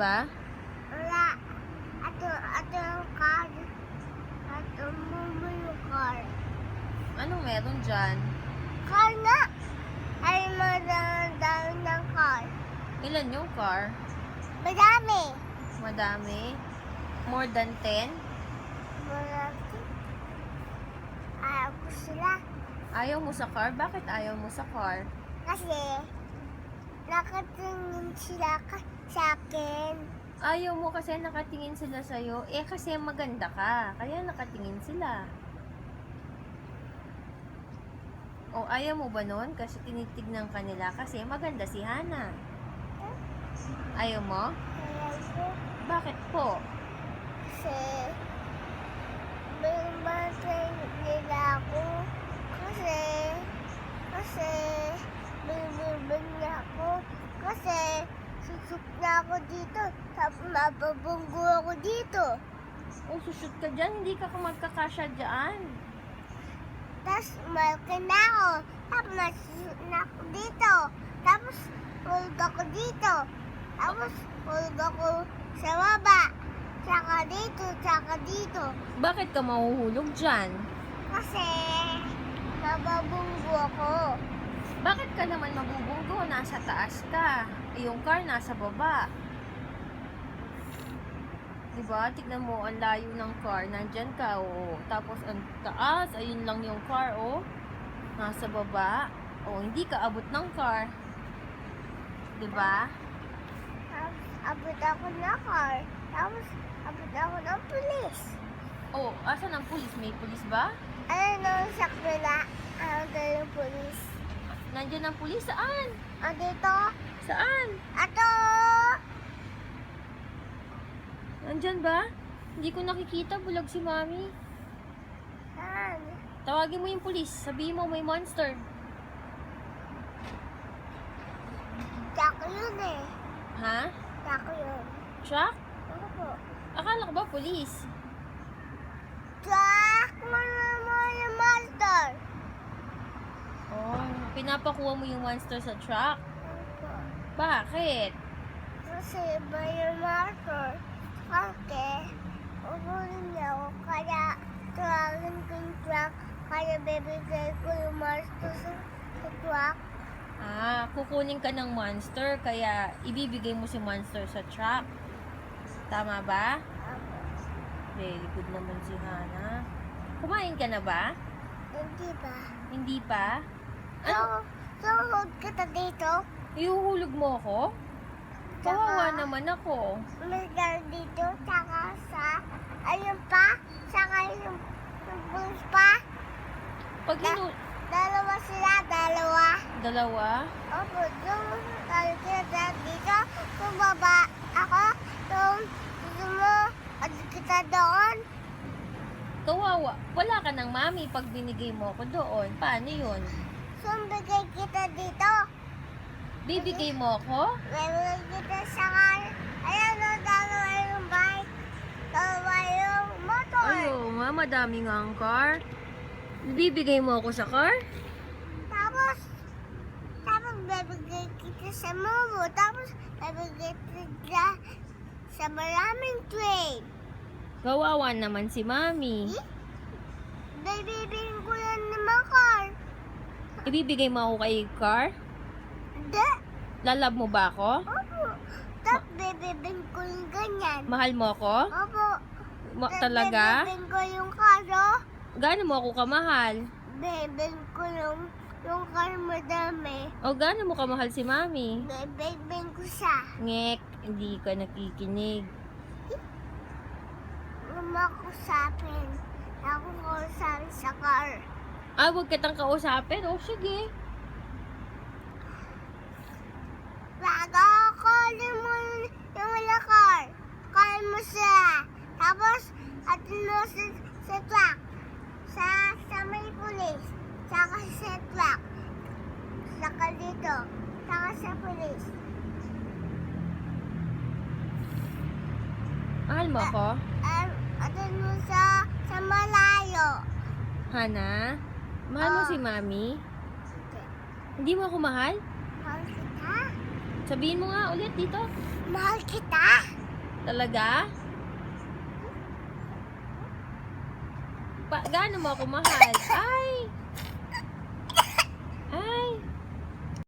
Ba? Wala. Ato, ato yung car. Ato mo yung car. Anong meron dyan? Car na! Ay, madami ng car. Ilan yung car? Madami. Madami? More than 10? Madami. Ayaw ko sila. Ayaw mo sa car? Bakit ayaw mo sa car? Kasi, nakatingin sila ka sa akin. Ayaw mo kasi nakatingin sila sa'yo. Eh, kasi maganda ka. Kaya nakatingin sila. O, ayaw mo ba nun? Kasi tinitignan ka nila kasi maganda si Hana. Ayaw mo? Ayaw ko. Bakit po? Kasi, binabantay nila ako. Kasi, kasi, binibig niya ako. Kasi, susuk na ako dito. Tapos mababunggo ako dito. O, sushoot ka dyan. Hindi ka magkakasya dyan. Tapos malaki na ako. Tapos nasusuk na ako dito. Tapos hulog ako dito. Tapos hulog ako sa baba. Tsaka dito, tsaka dito. Bakit ka mahuhulog dyan? Kasi nababunggo ako. Bakit ka naman mabubunggo? Nasa taas ka. Yung car nasa baba. Diba? Tignan mo, ang layo ng car. Nandyan ka, oo. Tapos, ang taas, ayun lang yung car, oh. Nasa baba. Oh, hindi ka abot ng car. Diba? Abot ako na car. Tapos abot ako ng pulis. Oh, asan ang pulis? May pulis ba? Ano sa kabila? Ano yung pulis? Nandyan ang pulis? Saan? O dito? Saan? Ato! Nandyan ba? Hindi ko nakikita. Bulag si mami. Saan? Tawagin mo yung pulis. Sabihin mo may monster. Tsaka yun eh. Ha? Tsaka yun. Truck? Ano po? Akala ko ba pulis? Tsaka mo naman yung monster. Oh, pinapakuha mo yung monster sa truck? Bakit? Kasi iba yung monster. Kasi ubunin niya ako. Kaya tawagin ko yung truck. Kaya bibigay ko yung monster sa, sa truck. Ah, kukunin ka ng monster, kaya ibibigay mo si monster sa truck. Tama ba? Very good naman si Hana. Kumain ka na ba? Hindi ba? Hindi pa? Ano? so hold kita dito. Ihuhulog mo ako? Kawawa naman ako. Girl dito. Tsaka sa, ayun pa. Tsaka yung, yung bus pa. Pag inu... Dalawa sila, dalawa. Dalawa? Opo, doon tayo kita dito. Bumaba ako. Doon, gusto mo, at kita doon. Kawawa. Wala ka ng mami pag binigay mo ako doon. Paano yun? So, bigay kita dito. Bibigay mo ako? Bibigay kita sa kar. Ayan o, dalawa yung bike. Dalawa yung motor. Ayo, nga, madami nga ang car. Bibigay mo ako sa car? Tapos, tapos bibigay kita sa momo. Tapos, bibigay kita sa maraming train. Kawawa naman si mami. Bibibigyan ko yan naman car. Ibibigay mo ako kay car? Hindi. Lalab mo ba ako? Opo. Tapos bibibigyan ko yung ganyan. Mahal mo ako? Opo. Ma- talaga? Bibibigyan ko yung karo. Gaano mo ako kamahal? Bibigyan ko yung, yung car madami. O gaano mo kamahal si mami? Bibigyan ko siya. Ngek, hindi ka nakikinig. Lumakusapin. Ako ko sa car. Ah, huwag kitang kausapin. O, sige. Bago ako mo yung car. Call mo siya. Tapos, at mo sa, sa truck. Sa, sa may pulis. Saka sa truck. Saka dito. Saka sa pulis. Mahal mo ako? Um, at mo sa, sa malayo. Hana? Mahal mo Ah. si mami? Hindi mo ako mahal? Call kita. Sabihin mo nga ulit dito. Mahal kita. Talaga? Pa, gaano mo ako mahal? Ay!